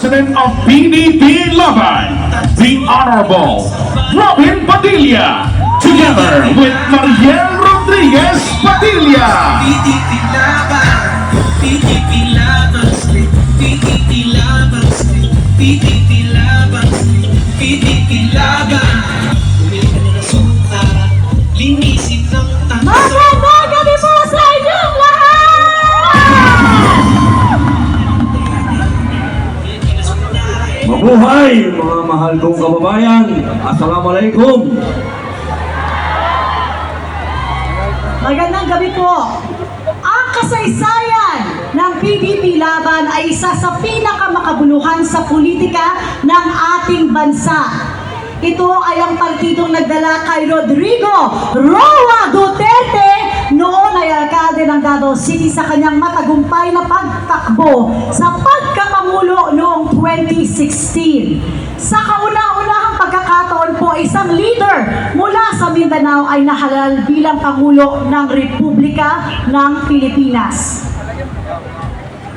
President of PDP Laban, the Honorable Robin Padilla, together with Mariel Rodriguez Padilla. PDP PDP PDP Mabuhay mga mahal kong kababayan. Assalamualaikum. Magandang gabi po! Ang kasaysayan ng PDP Laban ay isa sa pinakamakabuluhan sa politika ng ating bansa. Ito ay ang partidong nagdala kay Rodrigo Roa Duterte noon ay alkalde ng Davao City sa kanyang matagumpay na pagtakbo sa pagkakamulo noong 2016. Sa kauna-unahang pagkakataon po, isang leader mula sa Mindanao ay nahalal bilang Pangulo ng Republika ng Pilipinas.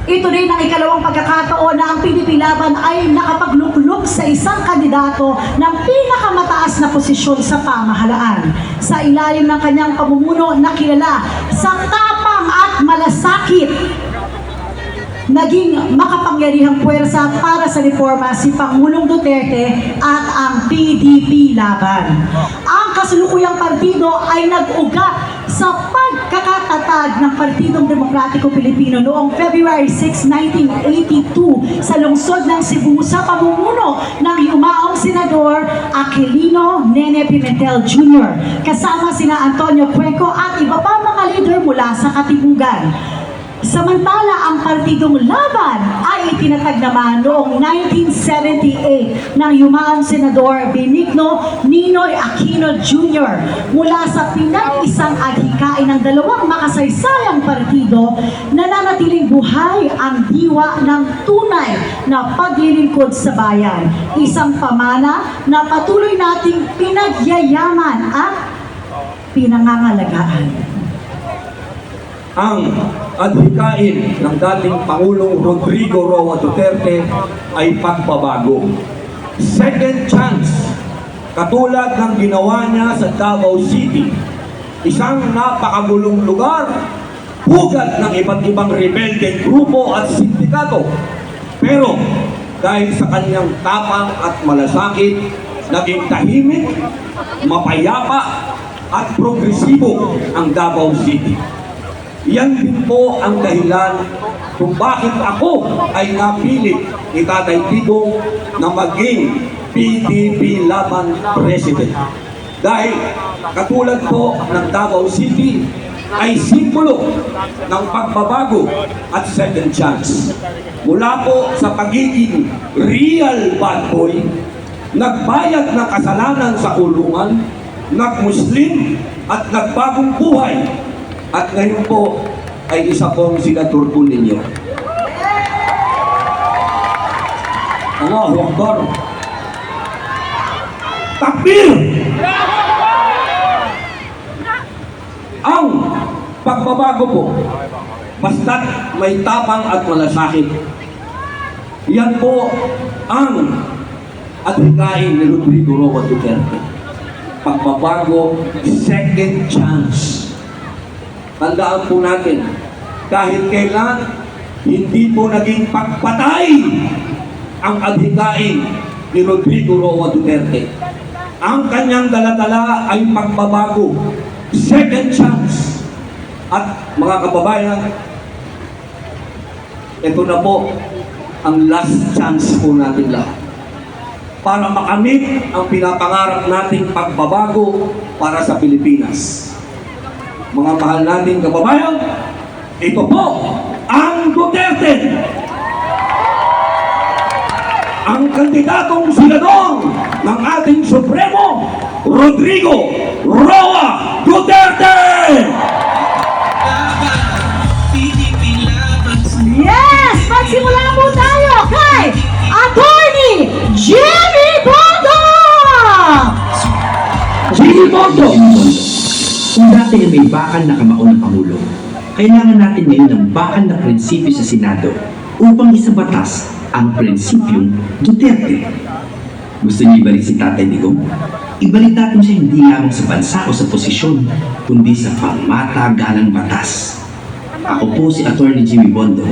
Ito rin ang ikalawang pagkakataon na ang PDP Laban ay nakapaglukluk sa isang kandidato ng pinakamataas na posisyon sa pamahalaan. Sa ilalim ng kanyang pamumuno na kilala sa tapang at malasakit naging makapangyarihang puwersa para sa reforma si Pangulong Duterte at ang PDP Laban. Ang kasulukuyang partido ay nag-ugat sa pagkakatatag ng Partidong Demokratiko Pilipino noong February 6, 1982 sa lungsod ng Cebu sa pamumuno ng yumaong Senador Aquilino Nene Pimentel Jr. kasama sina Antonio Cueco at iba pa mga leader mula sa Katibugan. Samantala, ang partidong laban ay itinatag naman noong 1978 ng yumaong Senador Benigno Ninoy Aquino Jr. mula sa pinag-isang adhikain ng dalawang makasaysayang partido nananatiling buhay ang diwa ng tunay na paglilingkod sa bayan. Isang pamana na patuloy nating pinagyayaman at pinangangalagaan. Ang adhikain ng dating Pangulong Rodrigo Roa Duterte ay pagbabago. Second chance, katulad ng ginawa niya sa Davao City, isang napakagulong lugar, pugad ng iba't ibang rebelde grupo at sindikato. Pero dahil sa kanyang tapang at malasakit, naging tahimik, mapayapa at progresibo ang Davao City. Yan din po ang dahilan kung bakit ako ay napili ni Tatay Digong na maging PDP Laban President. Dahil katulad po ng Davao City ay simbolo ng pagbabago at second chance. Mula po sa pagiging real bad boy, nagbayad ng kasalanan sa kulungan, nagmuslim at nagbagong buhay at ngayon po ay isa pong sinatur po ninyo. Allahu Akbar. Takbir! Ang pagbabago po, basta't may tapang at malasakit. Yan po ang adhikain ni Rodrigo Roa Duterte. Pagbabago, second chance. Tandaan po natin, kahit kailan, hindi po naging pagpatay ang adhikain ni Rodrigo Roa Duterte. Ang kanyang daladala ay pagbabago, second chance. At mga kababayan, ito na po ang last chance po natin lahat para makamit ang pinapangarap nating pagbabago para sa Pilipinas mga mahal nating kababayan, ito po ang Duterte. Ang kandidatong senador ng ating Supremo, Rodrigo Roa Duterte! Yes! Magsimula po tayo kay Attorney Jimmy Bondo! Sige po, Kung dati ay may bakal na kamao ng Pangulo, kailangan natin ngayon ng bakal na prinsipyo sa Senado upang isabatas ang prinsipyong Duterte. Gusto niyo ibalik si Tatay Digong? Ibalik natin siya hindi lamang sa bansa o sa posisyon, kundi sa pamatagalang batas. Ako po si Attorney Jimmy Bondo,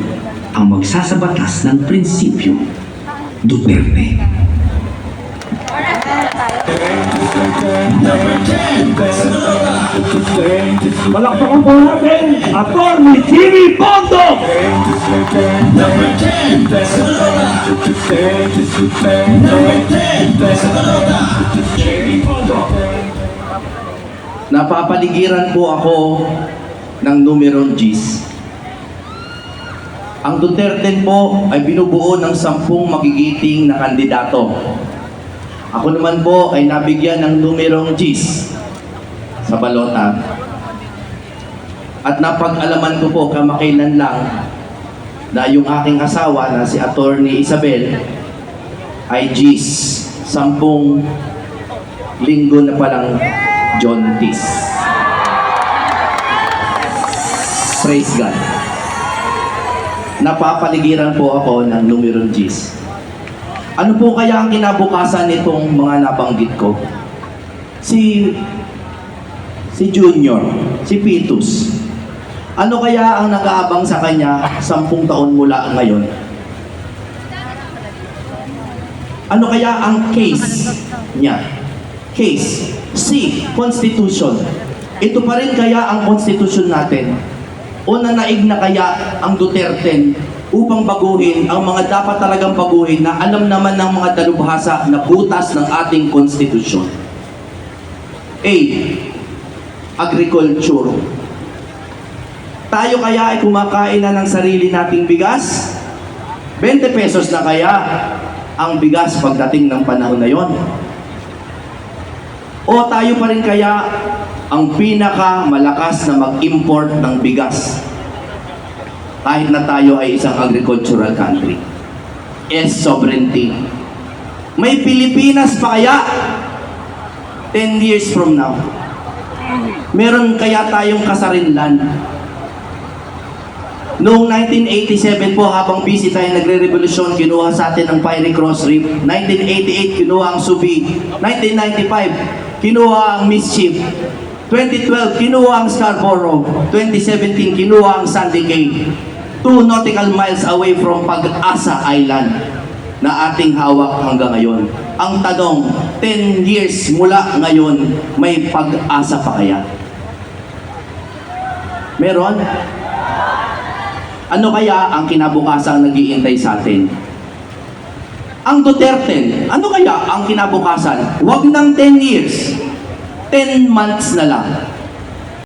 ang magsasabatas ng prinsipyong Duterte. Palakpakan po natin, Attorney Jimmy Bondo! Napapaligiran po ako ng numerong Gs. Ang Duterte po ay binubuo ng sampung magigiting na kandidato. Ako naman po ay nabigyan ng numerong Gs sa balota. At napag-alaman ko po kamakailan lang na yung aking asawa na si Attorney Isabel ay Gs. Sampung linggo na palang Tis. Praise God. Napapaligiran po ako ng numerong Gs. Ano po kaya ang kinabukasan nitong mga nabanggit ko? Si si Junior, si Pitus. Ano kaya ang nag-aabang sa kanya sampung taon mula ngayon? Ano kaya ang case niya? Case. C. Constitution. Ito pa rin kaya ang constitution natin. O nanaig na kaya ang Duterte upang baguhin ang mga dapat talagang baguhin na alam naman ng mga dalubhasa na butas ng ating konstitusyon. A. Agriculture. Tayo kaya ay kumakain na ng sarili nating bigas? 20 pesos na kaya ang bigas pagdating ng panahon na yon? O tayo pa rin kaya ang pinaka malakas na mag-import ng bigas? Kahit na tayo ay isang agricultural country. Yes, sovereignty. May Pilipinas pa kaya 10 years from now? Meron kaya tayong kasarinlan? Noong 1987 po, habang busy tayo nagre-revolusyon, kinuha sa atin ang Fiery Cross Reef. 1988, kinuha ang Subi. 1995, kinuha ang Mischief. 2012, kinuha ang Scarborough. 2017, kinuha ang Sandy Cay. Two nautical miles away from Pag-asa Island na ating hawak hanggang ngayon. Ang tanong, 10 years mula ngayon, may pag-asa pa kaya? Meron? Ano kaya ang kinabukasan nagiintay sa atin? Ang Duterte, ano kaya ang kinabukasan? Huwag ng 10 years. 10 months na lang.